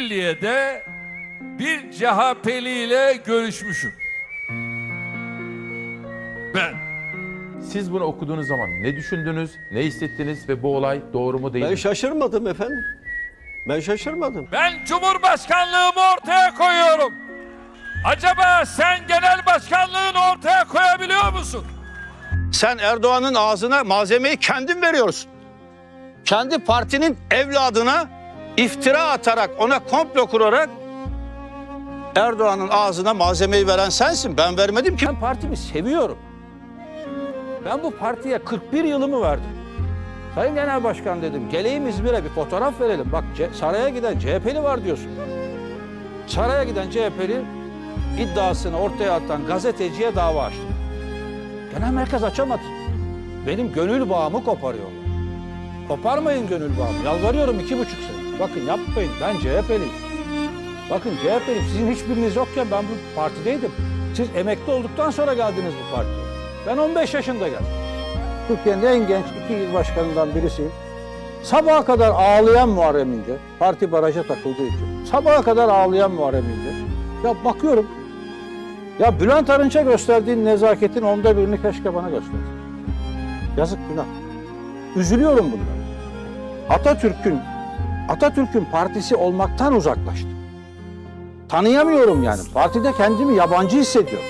Milliye'de bir CHP'li ile görüşmüşüm. Ben. Siz bunu okuduğunuz zaman ne düşündünüz, ne hissettiniz ve bu olay doğru mu değil Ben mi? şaşırmadım efendim. Ben şaşırmadım. Ben Cumhurbaşkanlığımı ortaya koyuyorum. Acaba sen genel başkanlığını ortaya koyabiliyor musun? Sen Erdoğan'ın ağzına malzemeyi kendin veriyorsun. Kendi partinin evladına iftira atarak, ona komplo kurarak Erdoğan'ın ağzına malzemeyi veren sensin. Ben vermedim ki. Ben partimi seviyorum. Ben bu partiye 41 yılımı verdim. Sayın Genel Başkan dedim, geleyim İzmir'e bir fotoğraf verelim. Bak saraya giden CHP'li var diyorsun. Saraya giden CHP'li iddiasını ortaya atan gazeteciye dava açtı. Genel merkez açamadı. Benim gönül bağımı koparıyorlar. Koparmayın gönül bağımı. Yalvarıyorum iki buçuk sene. Bakın yapmayın. Ben CHP'liyim. Bakın CHP'liyim. Sizin hiçbiriniz yokken ben bu partideydim. Siz emekli olduktan sonra geldiniz bu partiye. Ben 15 yaşında geldim. Türkiye'nin en genç iki il başkanından birisiyim. Sabaha kadar ağlayan Muharrem İnce, parti baraja takıldığı için. Sabaha kadar ağlayan Muharrem İnce. Ya bakıyorum, ya Bülent Arınç'a gösterdiğin nezaketin onda birini keşke bana göstersin. Yazık günah. Üzülüyorum bundan. Atatürk'ün Atatürk'ün partisi olmaktan uzaklaştım. Tanıyamıyorum yani. Partide kendimi yabancı hissediyorum.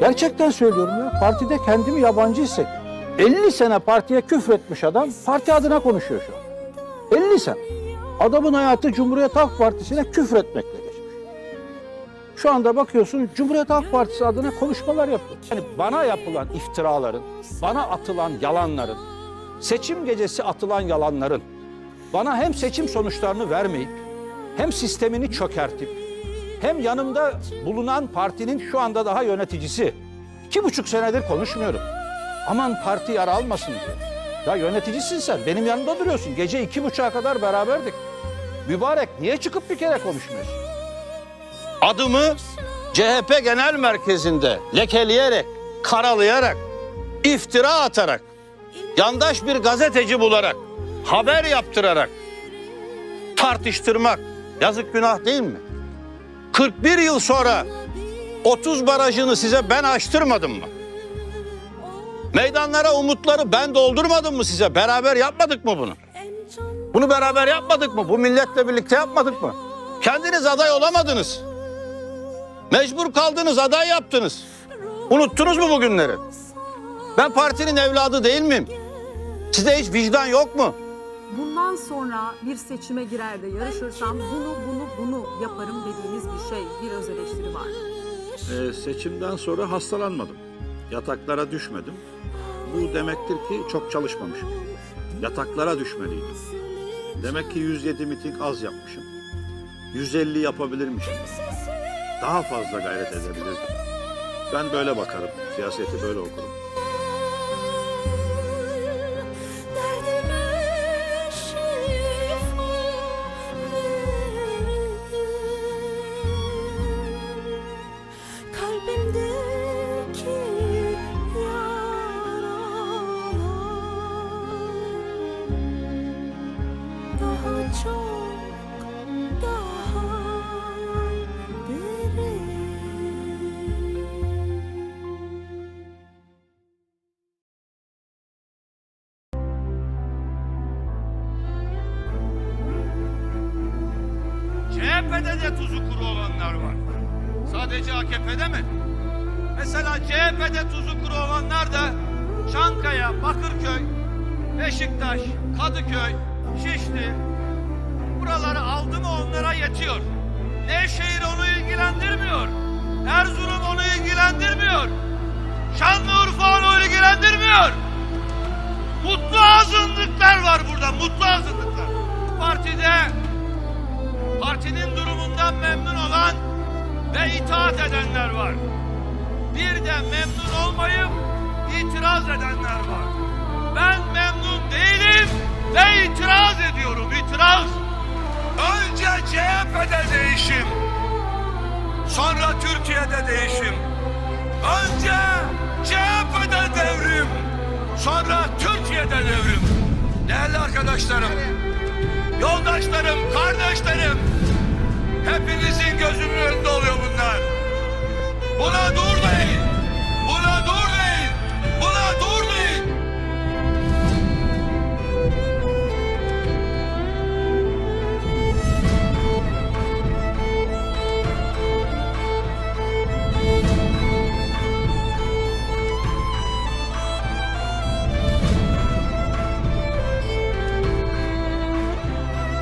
Gerçekten söylüyorum ya. Partide kendimi yabancı hissediyorum. 50 sene partiye küfretmiş adam parti adına konuşuyor şu an. 50 sene. Adamın hayatı Cumhuriyet Halk Partisi'ne küfretmekle geçmiş. Şu anda bakıyorsun Cumhuriyet Halk Partisi adına konuşmalar yapıyor. Yani bana yapılan iftiraların, bana atılan yalanların, seçim gecesi atılan yalanların, bana hem seçim sonuçlarını vermeyip, hem sistemini çökertip, hem yanımda bulunan partinin şu anda daha yöneticisi. iki buçuk senedir konuşmuyorum. Aman parti yara almasın diyor. Ya yöneticisin sen, benim yanımda duruyorsun. Gece iki buçuğa kadar beraberdik. Mübarek niye çıkıp bir kere konuşmuyorsun? Adımı CHP Genel Merkezi'nde lekeleyerek, karalayarak, iftira atarak, yandaş bir gazeteci bularak, haber yaptırarak tartıştırmak yazık günah değil mi? 41 yıl sonra 30 barajını size ben açtırmadım mı? Meydanlara umutları ben doldurmadım mı size? Beraber yapmadık mı bunu? Bunu beraber yapmadık mı? Bu milletle birlikte yapmadık mı? Kendiniz aday olamadınız. Mecbur kaldınız, aday yaptınız. Unuttunuz mu bu günleri? Ben partinin evladı değil miyim? Size hiç vicdan yok mu? Bundan sonra bir seçime girer de yarışırsam bunu bunu bunu yaparım dediğiniz bir şey, bir öz eleştiri var. Ee, seçimden sonra hastalanmadım. Yataklara düşmedim. Bu demektir ki çok çalışmamışım. Yataklara düşmeliydim. Demek ki 107 miting az yapmışım. 150 yapabilirmişim. Daha fazla gayret edebilirdim. Ben böyle bakarım. Siyaseti böyle okurum. CHP'de de tuzu kuru olanlar var. Sadece AKP'de mi? Mesela CHP'de tuzu kuru olanlar da Çankaya, Bakırköy, Beşiktaş, Kadıköy, Şişli buraları aldı mı onlara yetiyor. Nevşehir onu ilgilendirmiyor. Erzurum onu ilgilendirmiyor. Şanlıurfa onu ilgilendirmiyor. Mutlu azınlıklar var burada, mutlu azınlıklar. Partide partinin durumundan memnun olan ve itaat edenler var. Bir de memnun olmayıp itiraz edenler var. Ben memnun değilim ve itiraz ediyorum, itiraz. Önce CHP'de değişim, sonra Türkiye'de değişim. Önce CHP'de devrim, sonra Türkiye'de devrim. Değerli arkadaşlarım, yoldaşlarım, Hepinizin gözünün önünde oluyor bunlar. Buna dur deyin.